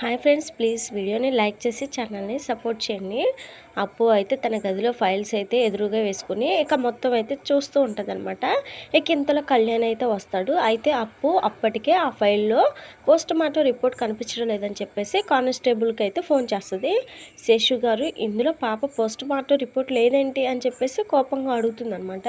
Hi friends please వీడియోని like చేసి ఛానల్ని సపోర్ట్ చేయండి. అప్పు అయితే తన గదిలో ఫైల్స్ అయితే ఎదురుగా వేసుకుని ఇక మొత్తం అయితే చూస్తూ ఉంటుంది అనమాట ఇక ఇంతలో కళ్యాణ్ అయితే వస్తాడు. అయితే అప్పు అప్పటికే ఆ ఫైల్లో పోస్ట్ మార్టం రిపోర్ట్ కనిపించడం లేదని చెప్పేసి కానిస్టేబుల్కి అయితే ఫోన్ చేస్తుంది. శేషు గారు ఇందులో పాప పోస్ట్ మార్టం రిపోర్ట్ లేదేంటి? అని చెప్పేసి కోపంగా అడుగుతుంది అనమాట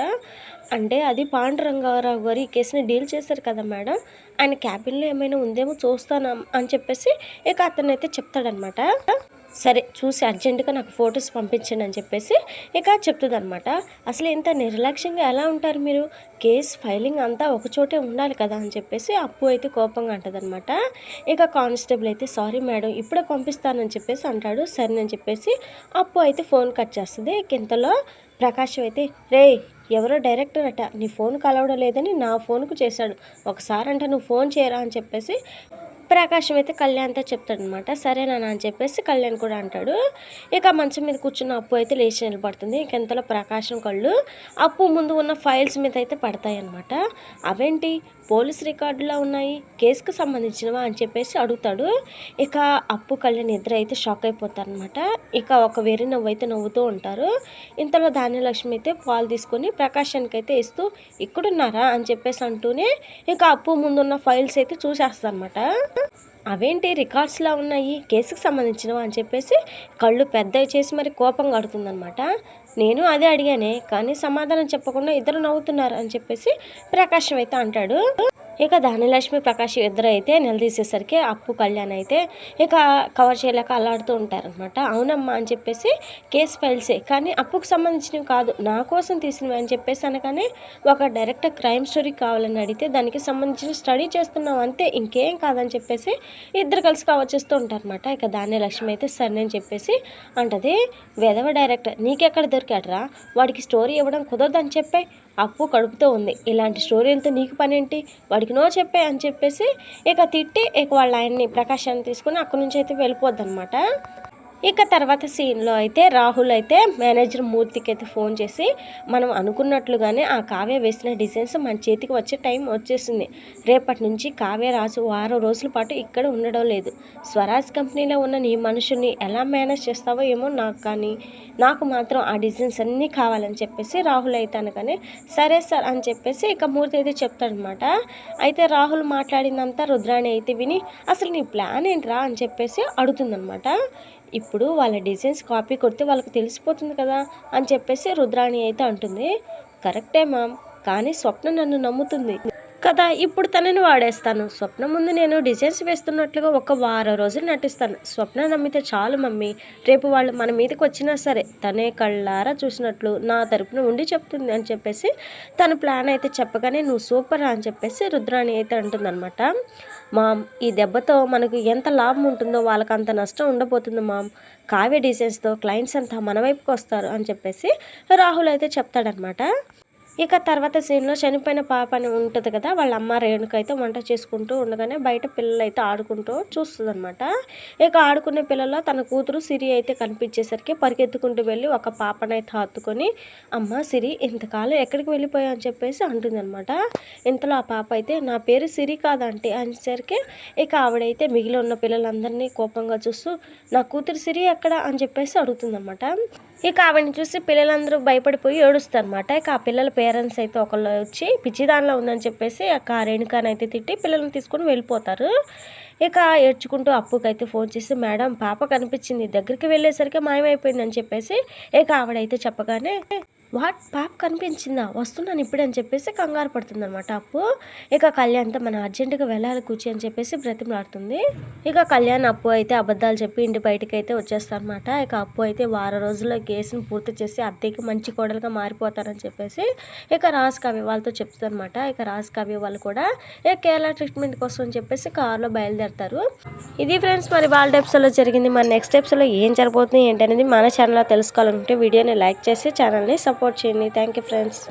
అంటే అది పాండురంగారావు గారు ఈ కేసుని డీల్ చేశారు కదా మేడం. ఆయన క్యాబిన్లో ఏమైనా ఉందేమో చూస్తాను అని చెప్పేసి ఇక అతను అయితే చెప్తాడనమాట సరే చూసి అర్జెంటుగా నాకు ఫొటోస్ పంపించండి అని చెప్పేసి ఇక చెప్తుంది అనమాట అసలు ఇంత నిర్లక్ష్యంగా ఎలా ఉంటారు మీరు? కేస్ ఫైలింగ్ అంతా ఒకచోటే ఉండాలి కదా అని చెప్పేసి అప్పు అయితే కోపంగా అంటదనమాట ఇక కానిస్టేబుల్ అయితే సారీ మేడం ఇప్పుడే పంపిస్తానని చెప్పేసి అంటాడు. సరేనని చెప్పేసి అప్పు అయితే ఫోన్ కట్ చేస్తుంది. ఇంతలో ప్రకాశం అయితే రే ఎవరో డైరెక్టర్ అట నీ ఫోన్ కలవడం లేదని నా ఫోన్కు చేశాడు. ఒకసారి అంటే నువ్వు ఫోన్ చేయరా అని చెప్పేసి ప్రకాశం అయితే కళ్యాణ్తో చెప్తాడనమాట. సరేనా అని చెప్పేసి కళ్యాణ్ కూడా అంటాడు. ఇక మంచం మీద కూర్చున్న అప్పు అయితే లేచి నిలబడుతుంది. ఇక ఎంతలో ప్రకాశం కళ్ళు అప్పు ముందు ఉన్న ఫైల్స్ మీద అయితే పడతాయి అనమాట అవేంటి? పోలీస్ రికార్డులో ఉన్నాయి? కేసుకు సంబంధించినవా అని చెప్పేసి అడుగుతాడు. ఇక అప్పు కళ్యాణ్ ఇద్దరు అయితే షాక్ అయిపోతారనమాట. ఇక ఒక వేరే నవ్వు అయితే నవ్వుతూ ఉంటారు. ఇంతలో ధాన్యలక్ష్మి అయితే పాలు తీసుకొని ప్రకాశానికి అయితే ఇస్తూ ఇక్కడున్నారా? అని చెప్పేసి అంటూనే ఇక అప్పు ముందున్న ఫైల్స్ అయితే చూసేస్తారనమాట. అవేంటి రికార్డ్స్లా ఉన్నాయి? కేసుకు సంబంధించినవా అని చెప్పేసి కళ్ళు పెద్దవి చేసి మరి కోపం కడుతుందనమాట నేను అదే అడిగానే కానీ సమాధానం చెప్పకుండా ఇద్దరు నవ్వుతున్నారు అని చెప్పేసి ప్రకాశం అయితే అంటాడు. ఇక ధనలక్ష్మి ప్రకాష్ ఇద్దరు అయితే నిలదీసేసరికి అప్పు కళ్యాణ్ అయితే ఇక కవర్ చేయలేక అల్లాడుతూ ఉంటారనమాట అవునమ్మా అని చెప్పేసి కేసు ఫైల్సే కానీ అప్పుకు సంబంధించినవి కాదు. నా కోసం తీసినవి అని చెప్పేసి అనగానే ఒక డైరెక్ట్ క్రైమ్ స్టోరీ కావాలని అడిగితే దానికి సంబంధించిన స్టడీ చేస్తున్నాం అంతే. ఇంకేం కాదని చెప్పేసి ఇద్దరు కలిసి కవర్ చేస్తూ ఉంటారనమాట ఇక ధాన్యలక్ష్మి అయితే సరేనని చెప్పేసి అంటది. వెదవ డైరెక్టర్ నీకెక్కడ దొరికాడరా? వాడికి స్టోరీ ఇవ్వడం కుదరదని చెప్పే. అప్పు కడుపుతో ఉంది. ఇలాంటి స్టోరీలతో నీకు పనేంటి? వాడికి నో చెప్పే అని చెప్పేసి ఇక తిట్టి ఇక వాళ్ళ ఆయన్ని ప్రకాశాన్ని తీసుకుని అక్కడి నుంచి అయితే వెళ్ళిపోద్ది అనమాట ఇక తర్వాత సీన్లో అయితే రాహుల్ అయితే మేనేజర్ మూర్తికి అయితే ఫోన్ చేసి మనం అనుకున్నట్లుగానే ఆ కావ్య వేసిన డిజైన్స్ మన చేతికి వచ్చే టైం వచ్చేసింది. రేపటి నుంచి కావ్య రాజు వారం రోజుల పాటు ఇక్కడ ఉండడం లేదు. స్వరాజ్ కంపెనీలో ఉన్న నీ మనుషుల్ని ఎలా మేనేజ్ చేస్తావో ఏమో నాకు కానీ నాకు మాత్రం ఆ డిజైన్స్ అన్నీ కావాలని చెప్పేసి రాహుల్ అయితే అనగానే సరే సార్ అని చెప్పేసి ఇక మూర్తి అయితే చెప్తాడనమాట. అయితే రాహుల్ మాట్లాడిందంతా రుద్రాణి అయితే విని అసలు నీ ప్లాన్ ఏంట్రా? అని చెప్పేసి అడుగుతుందనమాట. ఇప్పుడు వాళ్ళ డిజైన్స్ కాపీ కొడితే వాళ్ళకి తెలిసిపోతుంది కదా అని చెప్పేసి రుద్రాణి అయితే అంటుంది. కరెక్టే మ్యామ్ కానీ స్వప్న నన్ను నమ్ముతుంది. కదా ఇప్పుడు తనని వాడేస్తాను. స్వప్న ముందు నేను డిజైన్స్ వేస్తున్నట్లుగా ఒక వారం రోజులు నటిస్తాను. స్వప్న నమ్మితే చాలు మమ్మీ. రేపు వాళ్ళు మన మీదకి వచ్చినా సరే తనే కళ్ళారా చూసినట్లు నా తరపున ఉండి చెప్తుంది అని చెప్పేసి తన ప్లాన్ అయితే చెప్పగానే నువ్వు సూపర్ అని చెప్పేసి రుద్రాణి అయితే అంటుందన్నమాట. మామ్ ఈ దెబ్బతో మనకు ఎంత లాభం ఉంటుందో వాళ్ళకి అంత నష్టం ఉండబోతుంది మామ్. కావ్య డిజైన్స్తో క్లయింట్స్ అంతా మన వైపుకి వస్తారు అని చెప్పేసి రాహుల్ అయితే చెప్తాడనమాట ఇక తర్వాత సీన్లో చనిపోయిన పాప అని ఉంటుంది కదా వాళ్ళ అమ్మ రేణుక అయితే వంట చేసుకుంటూ ఉండగానే బయట పిల్లలు అయితే ఆడుకుంటూ చూస్తుంది అనమాట ఇక ఆడుకునే పిల్లల్లో తన కూతురు సిరి అయితే కనిపించేసరికి పరిగెత్తుకుంటూ వెళ్ళి ఒక పాపనైతే హత్తుకొని అమ్మ సిరి ఇంతకాలం ఎక్కడికి వెళ్ళిపోయా అని చెప్పేసి అంటుందన్నమాట. ఇంతలో ఆ పాప అయితే నా పేరు సిరి కాదంటే అనేసరికి ఇక ఆవిడైతే మిగిలి ఉన్న పిల్లలందరినీ కోపంగా చూస్తూ నా కూతురు సిరి ఎక్కడ? అని చెప్పేసి అడుగుతుందన్నమాట. ఇక ఆవిడని చూసి పిల్లలందరూ భయపడిపోయి ఏడుస్తారు అనమాట ఇక ఆ పిల్లల పేరెంట్స్ అయితే ఒకళ్ళు వచ్చి పిచ్చి దానిలో ఉందని చెప్పేసి ఆ రేణుకాని అయితే తిట్టి పిల్లల్ని తీసుకొని వెళ్ళిపోతారు. ఇక ఏడ్చుకుంటూ అప్పుకైతే ఫోన్ చేసి మేడం పాప కనిపించింది. దగ్గరికి వెళ్ళేసరికి మాయమైపోయిందని చెప్పేసి ఇక ఆవిడైతే చెప్పగానే వాట్? పాప కనిపించిందా? వస్తున్నాను ఇప్పుడే అని చెప్పేసి కంగారు పడుతుంది అనమాట అప్పు ఇక కళ్యాణ్తో మనం అర్జెంటుగా వెళ్ళాలి కూర్చి అని చెప్పేసి బ్రతిమలాడుతుంది. ఇక కళ్యాణ్ అప్పు అయితే అబద్ధాలు చెప్పి ఇంటి బయటకు అయితే వచ్చేస్తారనమాట ఇక అప్పు అయితే వారం రోజుల్లో కేసును పూర్తి చేసి అద్దెకి మంచి కోడలుగా మారిపోతారని చెప్పేసి ఇక రాజ్ కవి వాళ్ళతో చెప్తుందనమాట ఇక రాజ్ కవి వాళ్ళు కూడా ఇక కేరళ ట్రీట్మెంట్ కోసం అని చెప్పేసి కార్లో బయలుదేరతారు. ఇది ఫ్రెండ్స్ మరి వాళ్ళ ఎపిసోడ్లో జరిగింది. మన నెక్స్ట్ ఎపిసోడ్లో ఏం జరగబోతుంది ఏంటనేది మన ఛానల్లో తెలుసుకోవాలనుకుంటే వీడియోని లైక్ చేసి ఛానల్ని సపోర్ట్ చేయండి. Thank you friends.